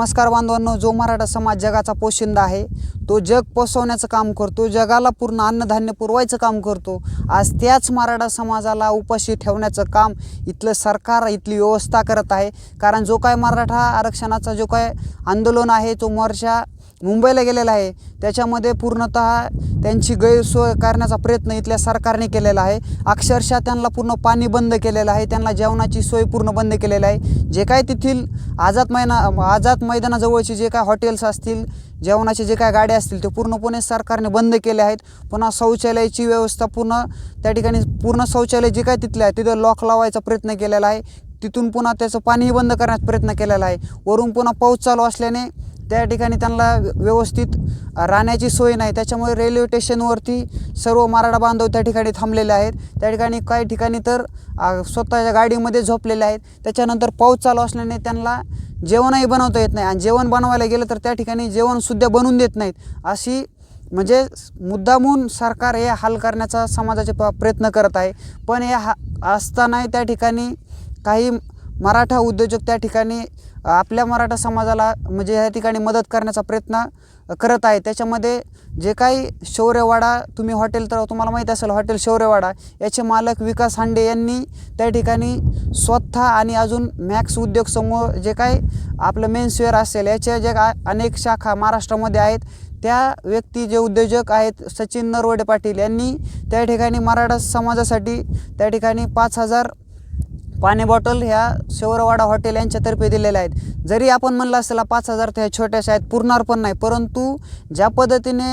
नमस्कार बांधवांनो जो मराठा समाज जगाचा पोशिंदा आहे तो जग पोसवण्याचं काम करतो जगाला पूर्ण अन्नधान्य पुरवायचं काम करतो आज त्याच मराठा समाजाला उपाशी ठेवण्याचं काम इथलं सरकार इथली व्यवस्था करत आहे. कारण जो काय मराठा आरक्षणाचा जो काय आंदोलन आहे तो मोर्चा मुंबईला गेलेला आहे. त्याच्यामध्ये पूर्णतः त्यांची गैरसोय करण्याचा प्रयत्न इथल्या सरकारने केलेला आहे. अक्षरशः त्यांना पूर्ण पाणी बंद केलेलं आहे. त्यांना जेवणाची सोय पूर्ण बंद केलेलं आहे. जे काय तेथील आझाद मैना आझाद मैदानाजवळचे जे काय हॉटेल्स असतील जेवणाचे जे काय गाड्या असतील ते पूर्णपणे सरकारने बंद केले आहेत. पुन्हा शौचालयाची व्यवस्था पूर्ण त्या ठिकाणी पूर्ण शौचालय जे काय तिथले आहे तिथं लॉक लावायचा प्रयत्न केलेला आहे. तिथून पुन्हा त्याचं पाणीही बंद करण्याचा प्रयत्न केलेला आहे. वरून पुन्हा पाऊस चालू असल्याने त्या ठिकाणी त्यांना व्यवस्थित राहण्याची सोय नाही. त्याच्यामुळे रेल्वे स्टेशनवरती सर्व मराठा बांधव त्या ठिकाणी थांबलेले आहेत. त्या ठिकाणी काही ठिकाणी तर स्वतःच्या गाडीमध्ये झोपलेले आहेत. त्याच्यानंतर पाऊस चालू असल्याने त्यांना जेवणही बनवता येत नाही आणि जेवण बनवायला गेलं तर त्या ठिकाणी जेवणसुद्धा बनवून देत नाहीत. अशी म्हणजे मुद्दामून सरकार हे हाल करण्याचा समाजाचे प प्रयत्न करत आहे. पण हे हा असतानाही त्या ठिकाणी काही मराठा उद्योजक त्या ठिकाणी आपल्या मराठा समाजाला म्हणजे ह्या ठिकाणी मदत करण्याचा प्रयत्न करत आहे. त्याच्यामध्ये जे काही शौर्यवाडा तुम्ही हॉटेल तर तुम्हाला माहीत असेल हॉटेल शौर्यवाडा याचे मालक विकास हांडे यांनी त्या ठिकाणी स्वतः आणि अजून मॅक्स उद्योग समूह जे काही आपलं मेन्सवेअर असेल याच्या ज्या का अनेक शाखा महाराष्ट्रामध्ये आहेत त्या व्यक्ती जे उद्योजक आहेत सचिन नरवडे पाटील यांनी त्या ठिकाणी मराठा समाजासाठी त्या ठिकाणी पाच हजार पाणी बॉटल ह्या शेवरवाडा हॉटेल यांच्यातर्फे दिलेल्या आहेत. जरी आपण म्हणलं असेल पाच हजार त्या छोट्याशा आहेत पुरणार पण नाही. परंतु ज्या पद्धतीने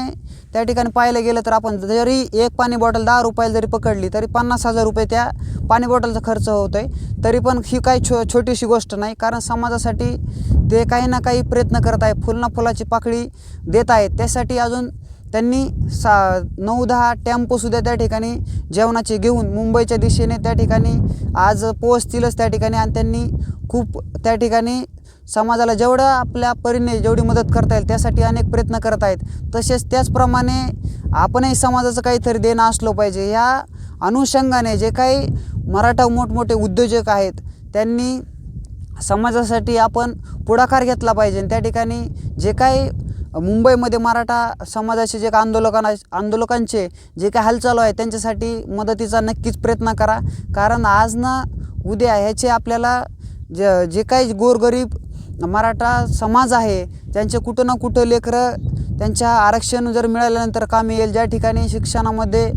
त्या ठिकाणी पाहायला गेलं तर आपण जरी एक पाणी बॉटल दहा रुपयाला जरी पकडली तरी पन्नास हजार रुपये त्या पाणी बॉटलचा खर्च होतो आहे तरी पण ही काही छो छोटीशी गोष्ट नाही कारण समाजासाठी ते काही ना काही प्रयत्न करत आहे. फुलना फुलाची पाकळी देत आहेत. त्यासाठी अजून त्यांनी सा नऊ दहा टेम्पोसुद्धा त्या ठिकाणी जेवणाचे घेऊन मुंबईच्या दिशेने त्या ठिकाणी आज पोहोचतीलच त्या ठिकाणी आणि त्यांनी खूप त्या ठिकाणी समाजाला जेवढं आपल्या परीने जेवढी मदत करता येईल त्यासाठी अनेक प्रयत्न करत आहेत. तसेच त्याचप्रमाणे आपणही समाजाचं काहीतरी देणं असलं पाहिजे. ह्या अनुषंगाने जे काही मराठा मोठमोठे उद्योजक आहेत त्यांनी समाजासाठी आपण पुढाकार घेतला पाहिजे. त्या ठिकाणी जे काही मुंबईमध्ये मराठा समाजाचे जे काही आंदोलकांना आंदोलकांचे जे काही हालचाल आहे त्यांच्यासाठी मदतीचा नक्कीच प्रयत्न करा. कारण आज ना उद्या ह्याचे आपल्याला ज जे काही गोरगरीब मराठा समाज आहे त्यांचे कुठं ना कुठं लेकरं त्यांच्या आरक्षण जर मिळाल्यानंतर कामी येईल. ज्या ठिकाणी शिक्षणामध्ये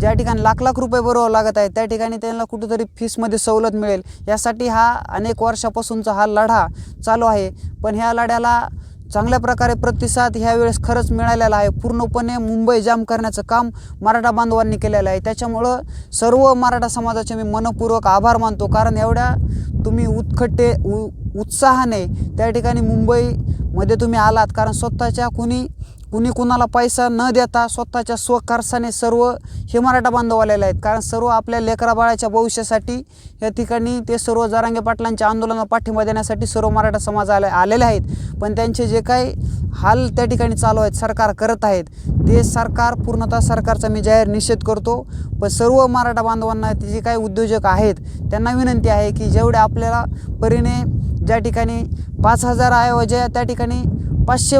ज्या ठिकाणी लाख लाख रुपये बरोबर लागत आहे त्या ठिकाणी त्यांना कुठंतरी फीसमध्ये सवलत मिळेल. यासाठी हा अनेक वर्षापासूनचा हा लढा चालू आहे. पण ह्या लढ्याला चांगल्या प्रकारे प्रतिसाद ह्यावेळेस खरंच मिळालेला आहे. पूर्णपणे मुंबई जाम करण्याचं काम मराठा बांधवांनी केलेलं आहे. त्याच्यामुळं सर्व मराठा समाजाचे मी मनपूर्वक आभार मानतो. कारण एवढ्या तुम्ही उत्खट्टे उ उत्साहाने त्या ठिकाणी मुंबईमध्ये तुम्ही आलात. कारण स्वतःच्या कुणी कुणी कुणाला पैसा न देता स्वतःच्या स्वकारसाने सर्व हे मराठा बांधव आलेले आहेत. कारण सर्व आपल्या लेकरा बाळाच्या भविष्यासाठी या ठिकाणी ते सर्व जारांगे पाटलांच्या आंदोलनाला पाठिंबा देण्यासाठी सर्व मराठा समाज आले आलेले आहेत. पण त्यांचे जे काही हाल त्या ठिकाणी चालू आहेत सरकार करत आहेत ते सरकार पूर्णतः सरकारचा मी जाहीर निषेध करतो. पण सर्व मराठा बांधवांना ते जे काही उद्योजक आहेत त्यांना विनंती आहे की जेवढे आपल्याला परीने ज्या ठिकाणी पाच हजार ऐवजी त्या ठिकाणी पाचशे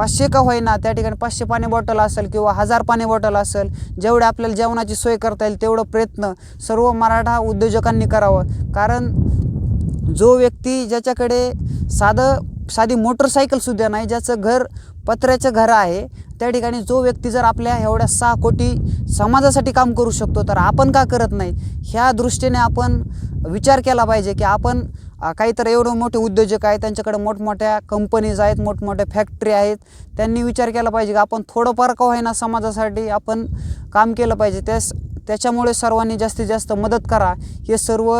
पाचशे का होईना त्या ठिकाणी पाचशे पाणी बॉटल असेल किंवा हजार पाणी बॉटल असेल जेवढे आपल्याला जेवणाची सोय करता येईल तेवढं प्रयत्न सर्व मराठा उद्योजकांनी करावं. कारण जो व्यक्ती ज्याच्याकडे साधं साधी मोटरसायकलसुद्धा नाही ज्याचं घर पत्र्याचं घर आहे त्या ठिकाणी जो व्यक्ती जर आपल्या एवढ्या सहा कोटी समाजासाठी काम करू शकतो तर आपण का करत नाही? ह्या दृष्टीने आपण विचार केला पाहिजे की आपण काही काहीतरी एवढं मोठे उद्योजक आहेत त्यांच्याकडे मोठमोठ्या कंपनीज आहेत मोठमोठ्या फॅक्टरी आहेत. त्यांनी विचार केला पाहिजे की आपण थोडंफार का होईना समाजासाठी आपण काम केलं पाहिजे. त्यास त्याच्यामुळे सर्वांनी जास्तीत जास्त मदत करा. हे सर्व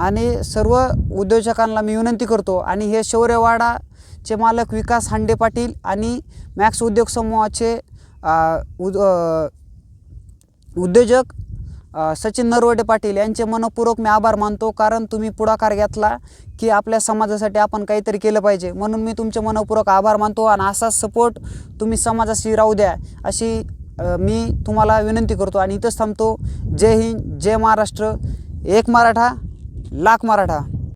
आणि सर्व उद्योजकांना मी विनंती करतो. आणि हे शौर्यवाडाचे मालक विकास हांडे पाटील आणि मॅक्स उद्योग समूहाचे उद उद्योजक सचिन नरवडे पाटील यांचे मनपूर्वक मी आभार मानतो कारण तुम्ही पुढाकार घेतला की आपल्या समाजासाठी आपण काहीतरी केलं पाहिजे. म्हणून मी तुमचे मनपूर्वक आभार मानतो आणि असाच सपोर्ट तुम्ही समाजाशी राहू द्या अशी मी तुम्हाला विनंती करतो. आणि इथंच थांबतो. जय हिंद जय महाराष्ट्र. एक मराठा लाख मराठा.